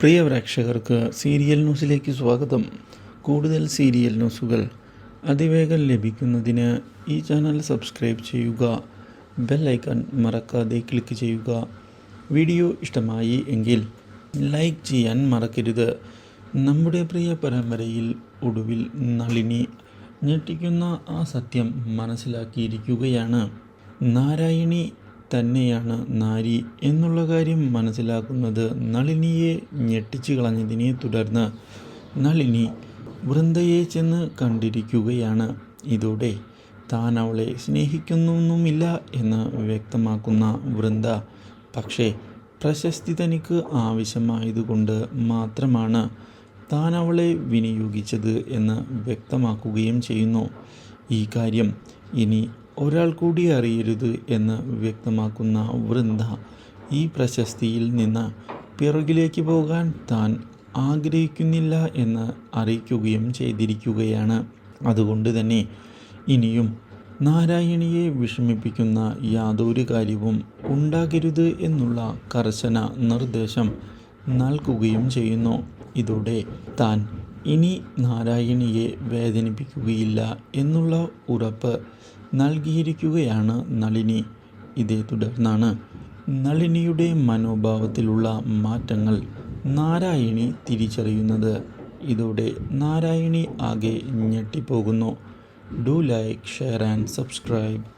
പ്രിയ പ്രേക്ഷകർക്ക് സീരിയൽ ന്യൂസിലേക്ക് സ്വാഗതം. കൂടുതൽ സീരിയൽ ന്യൂസുകൾ അതിവേഗം ലഭിക്കുന്നതിന് ഈ ചാനൽ സബ്സ്ക്രൈബ് ചെയ്യുക ബെൽ ഐക്കൺ മറക്കാതെ ക്ലിക്ക് ചെയ്യുക. വീഡിയോ ഇഷ്ടമായി എങ്കിൽ ലൈക്ക് ചെയ്യാൻ മറക്കരുത്. നമ്മുടെ പ്രിയ പരമ്പരയിൽ ഒടുവിൽ നളിനി ഞെട്ടിക്കുന്ന ആ സത്യം മനസ്സിലാക്കിയിരിക്കുകയാണ്. നാരായണി തന്നെയാണ് നാരി എന്നുള്ള കാര്യം മനസ്സിലാക്കുന്നത് നളിനിയെ ഞെട്ടിച്ചു കളഞ്ഞതിനെ തുടർന്ന് നളിനി വൃന്ദയെ ചെന്ന് കണ്ടിരിക്കുകയാണ്. ഇതോടെ താൻ അവളെ സ്നേഹിക്കുന്നൊന്നുമില്ല എന്ന് വ്യക്തമാക്കുന്ന വൃന്ദ പക്ഷേ പ്രശസ്തി തനിക്ക് ആവശ്യമായതുകൊണ്ട് മാത്രമാണ് താൻ അവളെ വിനിയോഗിച്ചത് എന്ന് വ്യക്തമാക്കുകയും ചെയ്യുന്നു. ഈ കാര്യം ഇനി ഒരാൾ കൂടി അറിയരുത് എന്ന് വ്യക്തമാക്കുന്ന വൃന്ദ ഈ പ്രശസ്തിയിൽ നിന്ന് പിറകിലേക്ക് പോകാൻ താൻ ആഗ്രഹിക്കുന്നില്ല എന്ന് അറിയിക്കുകയും ചെയ്തിരിക്കുകയാണ്. അതുകൊണ്ട് തന്നെ ഇനിയും നാരായണിയെ വിഷമിപ്പിക്കുന്ന യാതൊരു കാര്യവും ഉണ്ടാകരുത് എന്നുള്ള കർശന നിർദ്ദേശം നൽകുകയും ചെയ്യുന്നു. ഇതോടെ താൻ ഇനി നാരായണിയെ വേദനിപ്പിക്കുകയില്ല എന്നുള്ള ഉറപ്പ് നൽകിയിരിക്കുകയാണ് നളിനി. ഇതേ തുടർന്നാണ് നളിനിയുടെ മനോഭാവത്തിലുള്ള മാറ്റങ്ങൾ നാരായണി തിരിച്ചറിയുന്നത്. ഇതോടെ നാരായണി ആകെ ഞെട്ടിപ്പോകുന്നു. Do like share and subscribe.